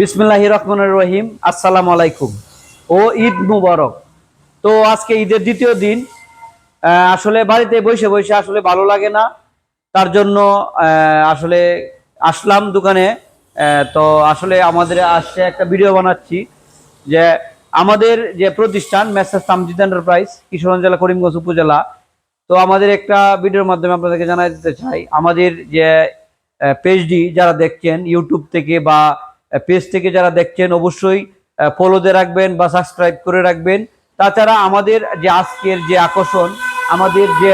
বিসমিল্লাহ রহমান রহিম, আসসালামু আলাইকুম। ও ঈদ মুবারক। তো আজকে ঈদের দ্বিতীয় দিন আসলে বাড়িতে বসে বসে আসলে ভালো লাগে না। তার জন্য আসলে আসলাম দোকানে। তো আসলে আমাদের আসছে একটা ভিডিও বানাচ্ছি যে আমাদের যে প্রতিষ্ঠান মেসার তামজিদ এন্টারপ্রাইজ, কিশোরগঞ্জ জেলা, করিমগঞ্জ উপজেলা। তো আমাদের একটা ভিডিওর মাধ্যমে আপনাদেরকে জানাই দিতে চাই। আমাদের যে পেজডি যারা দেখছেন, ইউটিউব থেকে বা পেজ থেকে যারা দেখছেন, অবশ্যই ফলোতে রাখবেন বা সাবস্ক্রাইব করে রাখবেন। তাছাড়া আমাদের যে আজকের যে আকর্ষণ, আমাদের যে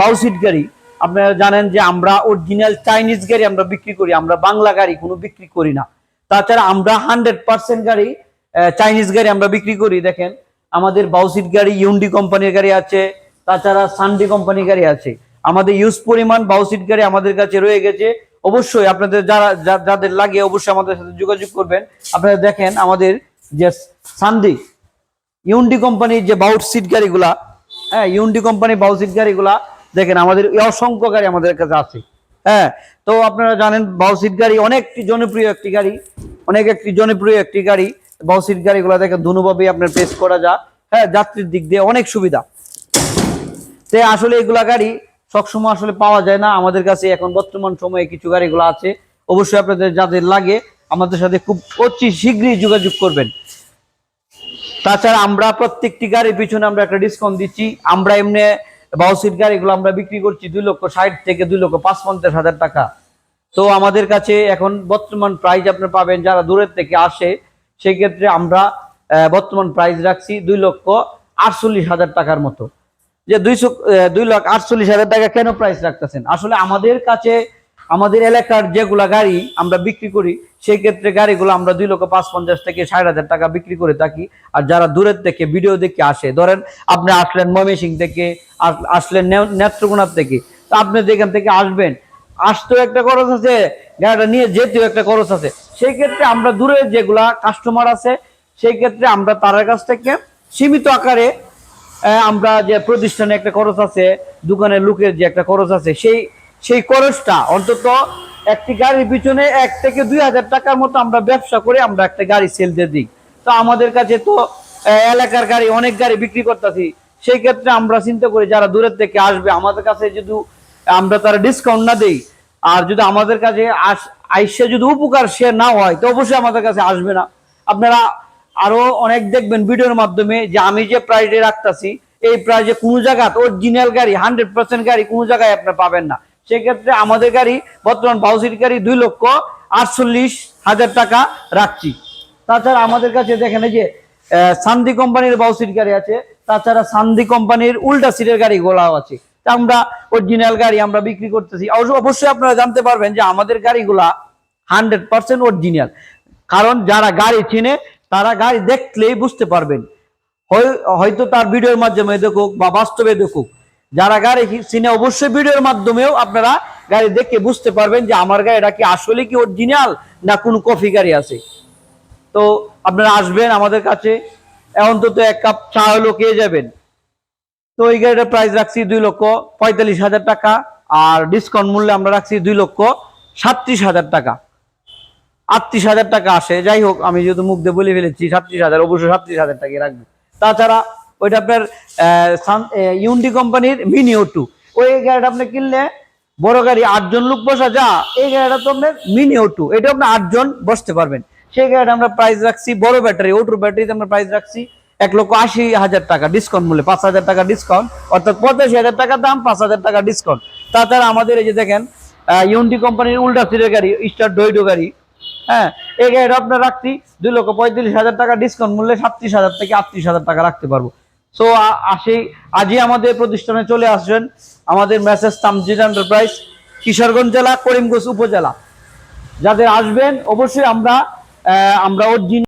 বাউসিট গাড়ি, আপনারা জানেন যে আমরা অরিজিনাল চাইনিজ গাড়ি আমরা বিক্রি করি, আমরা বাংলা গাড়ি কোনো বিক্রি করি না। তাছাড়া আমরা হান্ড্রেড পার্সেন্ট গাড়ি চাইনিজ গাড়ি আমরা বিক্রি করি, দেখেন। আমাদের বাউসিট গাড়ি ইউন্ডি কোম্পানির গাড়ি আছে, তাছাড়া সানডি কোম্পানির গাড়ি আছে। আমাদের ইউজ পরিমাণ বাউসিট গাড়ি আমাদের কাছে রয়ে গেছে অবশ্যই আপনাদের যারা যাদের লাগে অবশ্যই আমাদের সাথে যোগাযোগ করবেন। আপনারা দেখেন আমাদের যে সানডি ইউন্ডি কোম্পানির যে বাউট সিট গাড়িগুলা হ্যাঁ ইউন্ডি কোম্পানি বাউ সিট গাড়িগুলা, দেখেন আমাদের অসংখ্য গাড়ি আমাদের কাছে আছে। হ্যাঁ তো আপনারা জানেন বাউ সিট গাড়ি অনেক জনপ্রিয় একটি গাড়ি, অনেক একটি জনপ্রিয় একটি গাড়ি। বাউ সিট গাড়িগুলা দেখেন দুভাবেই আপনার পেশ করা যায়। হ্যাঁ যাত্রীর দিক দিয়ে অনেক সুবিধা। তে আসলে এগুলা গাড়ি সবসময় আসলে পাওয়া যায় না। আমাদের কাছে এখন বর্তমান সময়ে কিছু গাড়িগুলো আছে। অবশ্যই আপনাদের যাদের লাগে, আমাদের সাথে খুব অতি শীঘ্রই যোগাযোগ করবেন। তাছাড়া আমরা প্রত্যেকটি গাড়ির পিছনে আমরা একটা ডিসকাউন্ট দিচ্ছি। আমরা এমনি বাউসিট গাড়িগুলো আমরা বিক্রি করছি দুই লক্ষ ষাট থেকে দুই লক্ষ পাঁচ পঞ্চাশ হাজার টাকা। তো আমাদের কাছে এখন বর্তমান প্রাইস আপনার পাবেন যারা দূরের থেকে আসে, সেক্ষেত্রে আমরা বর্তমান প্রাইস রাখছি দুই লক্ষ আটচল্লিশ হাজার টাকার মতো। যে দুইশো দুই লাখ আটচল্লিশ হাজার টাকা কেন প্রাইস রাখতেছেন? আসলে আমাদের কাছে, আমাদের এলাকার যেগুলা গাড়ি আমরা বিক্রি করি, সেই ক্ষেত্রে গাড়িগুলো আমরা দুই লক্ষ পাঁচ পঞ্চাশ থেকে ষাট হাজার টাকা বিক্রি করে থাকি। আর যারা দূরের থেকে ভিডিও দেখে আসে, ধরেন আপনি আসলেন ময়মেসিং থেকে আস- আসলেন নেত্রকোনার থেকে, তা আপনি যেখান থেকে আসবেন, আসতেও একটা খরচ আছে, গাড়িটা নিয়ে যেতেও একটা খরচ আছে। সেই ক্ষেত্রে আমরা দূরে যেগুলা কাস্টমার আছে, সেই ক্ষেত্রে আমরা তার কাছ থেকে সীমিত আকারে আমরা যে প্রতিষ্ঠানে একটা খরচ আছে, দোকানের লোকের যে একটা খরচ আছে, সেই সেই খরচটা অন্তত একটি গাড়ির পিছনে এক থেকে দুই হাজার টাকার মতো আমরা ব্যবসা করে আমরা একটা গাড়ি সেল দিয়ে দিই। তো আমাদের কাছে তো এলাকার গাড়ি, অনেক গাড়ি বিক্রি করতেছি। সেই ক্ষেত্রে আমরা চিন্তা করি যারা দূরের থেকে আসবে, আমাদের কাছে যদি আমরা তারা ডিসকাউন্ট না দিই, আর যদি আমাদের কাছে আইসে যদি উপকার সে না হয়, তো অবশ্যই আমাদের কাছে আসবে না। আপনারা আরও অনেক দেখবেন ভিডিওর মাধ্যমে যে আমি যে প্রাইজে রাখতেছি, এই প্রাইজে কোনো জায়গা অরিজিনাল গাড়ি হান্ড্রেড পার্সেন্ট গাড়ি কোনো জায়গায় আপনি পাবেন না। সেক্ষেত্রে আমাদের গাড়ি, বর্তমান বাউসির গাড়ি দুই লক্ষ আটচল্লিশ হাজার টাকা রাখছি। তাছাড়া আমাদের কাছে দেখেন যে সান্দি কোম্পানির বাউসির গাড়ি আছে, তাছাড়া সান্দি কোম্পানির উল্টা সিটের গাড়ি গোলাও আছে। আমরা অরিজিনাল গাড়ি আমরা বিক্রি করতেছি। অবশ্য- অবশ্যই আপনারা জানতে পারবেন যে আমাদের গাড়িগুলা হান্ড্রেড পার্সেন্ট অরিজিনাল কারণ যারা গাড়ি চিনে তারা গাড়ি দেখলেই বুঝতে পারবেন। হয়- হয়তো তার ভিডিওর মাধ্যমে দেখুক বা বাস্তবে দেখুক। যারা গাড়ি চিনে অবশ্যই ভিডিওর মাধ্যমেও আপনারা গাড়ি দেখে বুঝতে পারবেন যে আমার গাড়িটা কি আসলে কি অরিজিনাল না কোনো কফি গাড়ি আছে। তো আপনারা আসবেন আমাদের কাছে, অন্তত এক কাপ চা হলো খেয়ে যাবেন। তো এই গাড়িটার প্রাইস রাখছি দুই লক্ষ পঁয়তাল্লিশ হাজার টাকা, আর ডিসকাউন্ট মূল্যে আমরা রাখছি দুই লক্ষ সাতত্রিশ হাজার টাকা। আটত্রিশ হাজার টাকা আসে। যাই হোক, আমি যেহেতু মুখ দিয়ে বলে ফেলেছি, সাতত্রিশ হাজার, অবশ্যই সাতত্রিশ হাজার টাকা রাখবে। তাছাড়া ওইটা আপনার ইউন্ডি কোম্পানির মিনি ও টু ওই গাড়িটা আপনি কিনলে বড় গাড়ি, আটজন লোক বসা, যা, এই গাড়িটা তো আপনার মিনি ও টু এটা আপনি আটজন বসতে পারবেন। সেই গাড়িটা আমরা প্রাইস রাখছি, বড় ব্যাটারি ওটুর ব্যাটারিতে আমরা প্রাইস রাখছি এক লক্ষ আশি হাজার টাকা ডিসকাউন্ট মূল্যে, পাঁচ হাজার টাকা ডিসকাউন্ট অর্থাৎ পঁচাশি হাজার টাকা দাম, পাঁচ হাজার টাকা ডিসকাউন্ট তাছাড়া আমাদের এই যে দেখেন ইউন্ডি কোম্পানির উল্টা সিটের গাড়ি স্টার ডোইডো গাড়ি হ্যাঁ এই গাড়িটা আপনার রাখছি দুই লক্ষ পঁয়ত্রিশ হাজার টাকা ডিসকাউন্ট মূল্যে সাতত্রিশ হাজার থেকে আটত্রিশ হাজার টাকা রাখতে পারব। সো আসি, আজই আমাদের প্রতিষ্ঠানে চলে আসবেন আমাদের মেসেজ তামজিদ এন্টারপ্রাইজ কিশোরগঞ্জ জেলা, করিমগঞ্জ উপজেলা। যাদের আসবেন, অবশ্যই আমরা আমরা অরিজিনাল